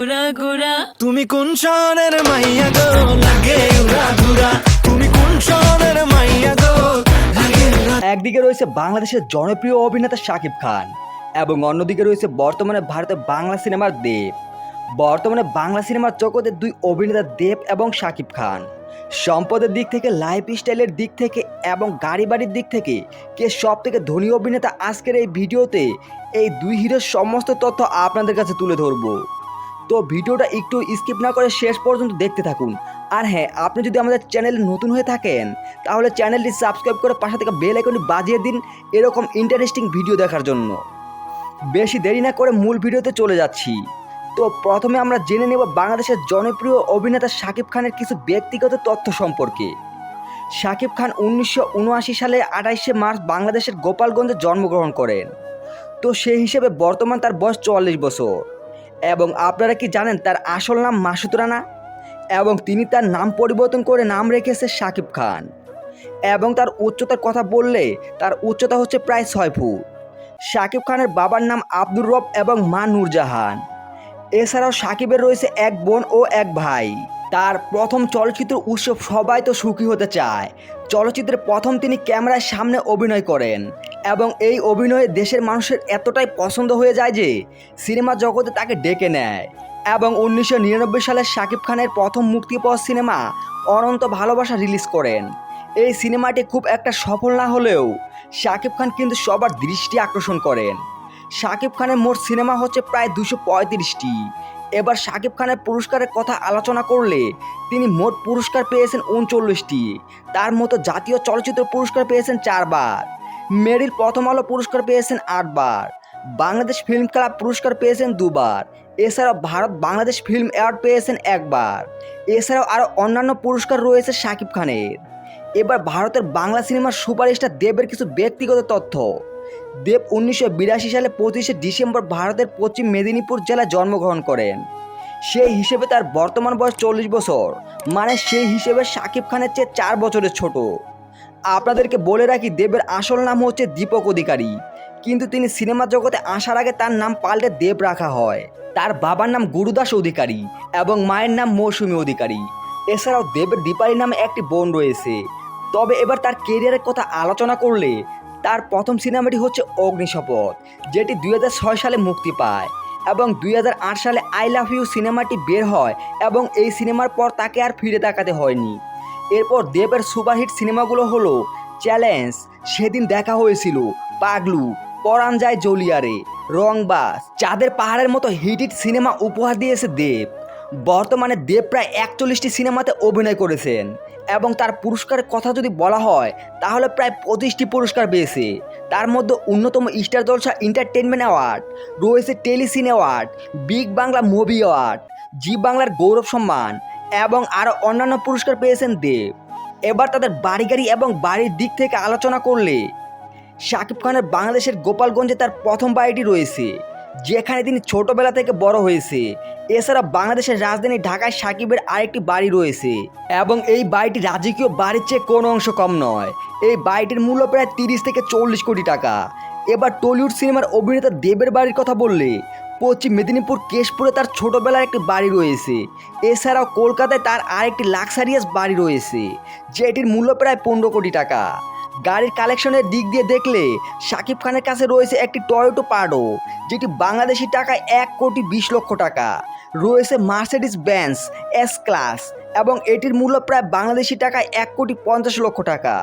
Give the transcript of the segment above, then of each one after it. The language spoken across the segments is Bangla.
ঘুরা তুমি কোন শহরের মাইয়া গো? লাগে উড়া, ঘুরা। তুমি কোন শহরের মাইয়া গো? লাগে একদিকে রয়েছে বাংলাদেশের জনপ্রিয় অভিনেতা শাকিব খান এবং অন্যদিকে রয়েছে বর্তমানে ভারতের বাংলা সিনেমার দেব। বর্তমানে বাংলা সিনেমার জগতের দুই অভিনেতা দেব এবং শাকিব খান। সম্পদের দিক থেকে লাইফ স্টাইলের দিক থেকে এবং গাড়ি বাড়ির দিক থেকে কে সব থেকে ধনী অভিনেতা আজকের এই ভিডিওতে এই দুই হিরোর সমস্ত তথ্য আপনাদের কাছে তুলে ধরবো। তো ভিডিওটা একটু স্কিপ না করে শেষ পর্যন্ত দেখতে থাকুন। আর হ্যাঁ আপনি যদি আমাদের চ্যানেলে নতুন হয়ে থাকেন, তাহলে চ্যানেলটি সাবস্ক্রাইব করে পাশে থেকে বেল আইকনটি বাজিয়ে দিন এরকম ইন্টারেস্টিং ভিডিও দেখার জন্য। বেশি দেরি না করে মূল ভিডিওতে চলে যাচ্ছি। তো প্রথমে আমরা জেনে নেব বাংলাদেশের জনপ্রিয় অভিনেতা শাকিব খানের কিছু ব্যক্তিগত তথ্য সম্পর্কে। শাকিব খান উনিশশো উনআশি সালে আঠাইশে মার্চ বাংলাদেশের গোপালগঞ্জে জন্মগ্রহণ করেন। তো সেই হিসেবে বর্তমান তার বয়স চুয়াল্লিশ বছর। এবং আপনারা কি জানেন তার আসল নাম মাসুদ রানা? এবং তিনি তার নাম পরিবর্তন করে নাম রেখেছে শাকিব খান। এবং তার উচ্চতার কথা বললে তার উচ্চতা হচ্ছে প্রায় ছয় ফুট। শাকিব খানের বাবার নাম আব্দুর রব এবং মা নূরজাহান। এছাড়াও সাকিবের রয়েছে এক বোন ও এক ভাই। তার প্রথম চলচ্চিত্র উৎসব সবাই তো সুখী হতে চায়। চলচ্চিত্রের প্রথম তিনি ক্যামেরার সামনে অভিনয় করেন। এবং এই অভিনয়ে দেশের মানুষের এতটাই পছন্দ হয়ে যায় যে সিনেমা জগতে তাকে ডেকে নেয়। এবং উনিশশো নিরানব্বই সালে শাকিব খানের প্রথম মুক্তি পাওয়া সিনেমা অনন্ত ভালোবাসা রিলিজ করেন। এই সিনেমাটি খুব একটা সফল না হলেও শাকিব খান কিন্তু সবার দৃষ্টি আকর্ষণ করেন। শাকিব খানের মোট সিনেমা হচ্ছে প্রায় দুশো পঁয়ত্রিশটি। এবার শাকিব খানের পুরস্কারের কথা আলোচনা করলে তিনি মোট পুরস্কার পেয়েছেন উনচল্লিশটি। তার মতো জাতীয় চলচ্চিত্র পুরস্কার পেয়েছেন চারবার। মেরিল প্রথম আলো পুরস্কার পেয়েছেন আটবার। বাংলাদেশ ফিল্ম ক্লাব পুরস্কার পেয়েছেন দুবার। এছাড়াও ভারত বাংলাদেশ ফিল্ম অ্যাওয়ার্ড পেয়েছেন একবার। এছাড়াও আরও অন্যান্য পুরস্কার রয়েছে শাকিব খানের। এবার ভারতের বাংলা সিনেমার সুপারস্টার দেবের কিছু ব্যক্তিগত তথ্য। দেব উনিশশো বিরাশি সালে পঁচিশে ডিসেম্বর ভারতের পশ্চিম মেদিনীপুর জেলায় জন্মগ্রহণ করেন। সেই হিসেবে তার বর্তমান বয়স চল্লিশ বছর। মানে সেই হিসেবে শাকিব খানের চেয়ে চার বছরের ছোট। আপনাদেরকে বলে রাখি, দেবের আসল নাম হচ্ছে দীপক অধিকারী। কিন্তু তিনি সিনেমা জগতে আসার আগে তার নাম পাল্টে দেব রাখা হয়। তার বাবার নাম গুরুদাস অধিকারী এবং মায়ের নাম মৌসুমী অধিকারী। এছাড়াও দেবের দীপালি নামে একটি বোন রয়েছে। তবে এবার তার কেরিয়ারের কথা আলোচনা করলে তার প্রথম সিনেমাটি হচ্ছে অগ্নিশপথ যেটি দুই হাজার ছয় সালে মুক্তি পায় এবং দুই হাজার আট সালে আই লাভ ইউ সিনেমাটি বের হয় এবং এই সিনেমার পর তাকে আর ফিরে তাকাতে হয়নি। এরপর দেবের সুপারহিট সিনেমাগুলো হলো চ্যালেঞ্জ, সেদিন দেখা হয়েছিল, পাগলু, পরাণ যায় জলিয়ারে রংবাস চাঁদের পাহাড়ের মতো হিট হিট সিনেমা উপহার দিয়েছে দেব। বর্তমানে দেব প্রায় একচল্লিশটি সিনেমাতে অভিনয় করেছেন এবং তার পুরস্কারের কথা যদি বলা হয়, তাহলে প্রায় পঁচিশটি পুরস্কার পেয়েছে। তার মধ্যে অন্যতম স্টার জলসা এন্টারটেনমেন্ট অ্যাওয়ার্ড, রয়েছে Telecine award, big Bangla movie award, Zee বাংলার গৌরব সম্মান এবং আরও অন্যান্য পুরস্কার পেয়েছেন দেব। এবার তাদের বাড়ি গাড়ি এবং বাড়ির দিক থেকে আলোচনা করলে শাকিব খানের বাংলাদেশের গোপালগঞ্জে তার প্রথম বাড়িটি রয়েছে, যেখানে তিনি ছোটবেলা থেকে বড় হয়েছে। এছাড়া বাংলাদেশের রাজধানী ঢাকায় সাকিবের আরেকটি বাড়ি রয়েছে এবং এই বাড়িটি রাজকীয় বাড়ির চেয়ে কোনো অংশ কম নয়। এই বাড়িটির মূল্য প্রায় তিরিশ থেকে চল্লিশ কোটি টাকা। এবার টলিউড সিনেমার অভিনেতা দেবের বাড়ির কথা বললে পশ্চিম মেদিনীপুর কেশপুরে তার ছোটোবেলার একটি বাড়ি রয়েছে। এছাড়াও কলকাতায় তার আরেকটি লাক্সারিয়াস বাড়ি রয়েছে, যেটির মূল্য প্রায় পনেরো কোটি টাকা। গাড়ির কালেকশনের দিক দিয়ে দেখলে শাকিব খানের কাছে রয়েছে একটি টয়োটো পার্ডো যেটি বাংলাদেশি টাকায় এক কোটি বিশ লক্ষ টাকা। রয়েছে মার্সিডিস ব্যান্স এস ক্লাস এবং এটির মূল্য প্রায় বাংলাদেশি টাকায় এক কোটি পঞ্চাশ লক্ষ টাকা।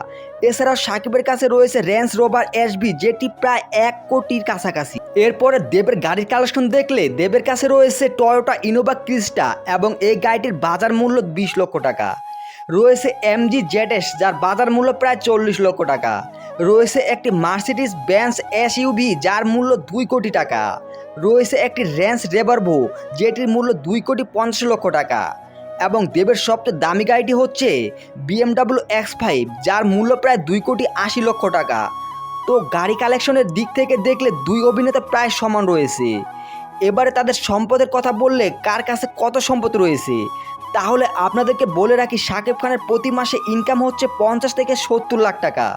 এছাড়াও সাকিবের কাছে রয়েছে রেঞ্জ রোভার এসবি যেটি প্রায় এক কোটির কাছাকাছি। এরপরে দেবের গাড়ির কালেকশন দেখলে দেবের কাছে রয়েছে টয়োটা ইনোভা ক্রিস্টা এবং এই গাড়িটির বাজার মূল্য বিশ লক্ষ টাকা। রয়েছে এমজি জেডএস যার বাজার মূল্য প্রায় চল্লিশ লক্ষ টাকা। রয়েছে একটি মার্সিডিস ব্যান্স এসইউভি যার মূল্য দুই কোটি টাকা। রয়েছে একটি রেঞ্জ রেভারভো যেটির মূল্য দুই কোটি পঞ্চাশ লক্ষ টাকা। এবং দেবের সবচেয়ে দামি গাড়িটি হচ্ছে বিএমডাব্লিউ এক্স ফাইভ যার মূল্য প্রায় দুই কোটি আশি লক্ষ টাকা। তো গাড়ি কালেকশনের দিক থেকে দেখলে দুই অভিনেতা প্রায় সমান রয়েছে। এবারে তাদের সম্পদের কথা বললে কার কাছে কত সম্পদ রয়েছে? তাহলে আপনাদেরকে বলে রাখি, শাকিব খানের প্রতি মাসে ইনকাম হচ্ছে পঞ্চাশ থেকে সত্তর লাখ টাকা।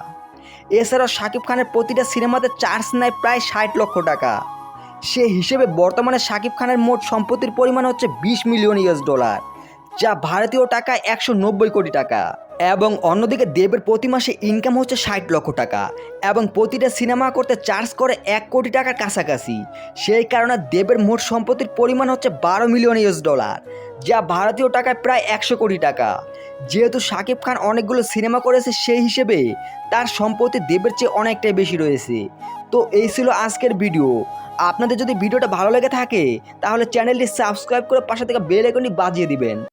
এছাড়াও শাকিব খানের প্রতিটা সিনেমাতে চার্জ নেয় প্রায় ষাট লক্ষ টাকা। সে হিসেবে বর্তমানে শাকিব খানের মোট সম্পত্তির পরিমাণ হচ্ছে বিশ মিলিয়ন ইউএস ডলার যা ভারতীয় টাকায় একশো নব্বই কোটি টাকা। এবং অন্যদিকে দেবের প্রতি মাসে ইনকাম হচ্ছে ষাট লক্ষ টাকা এবং প্রতিটা সিনেমা করতে চার্জ করে এক কোটি টাকার কাছাকাছি। সেই কারণে দেবের মোট সম্পত্তির পরিমাণ হচ্ছে বারো মিলিয়ন ইউএস ডলার যা ভারতীয় টাকায় প্রায় একশো কোটি টাকা। যেহেতু শাকিব খান অনেকগুলো সিনেমা করেছে সেই হিসেবে তার সম্পত্তি দেবের চেয়ে অনেকটাই বেশি রয়েছে। তো এই ছিল আজকের ভিডিও আপনাদের যদি ভিডিওটা ভালো লেগে থাকে, তাহলে চ্যানেলটি সাবস্ক্রাইব করে পাশে থেকে বেল আইকনটি বাজিয়ে দিবেন।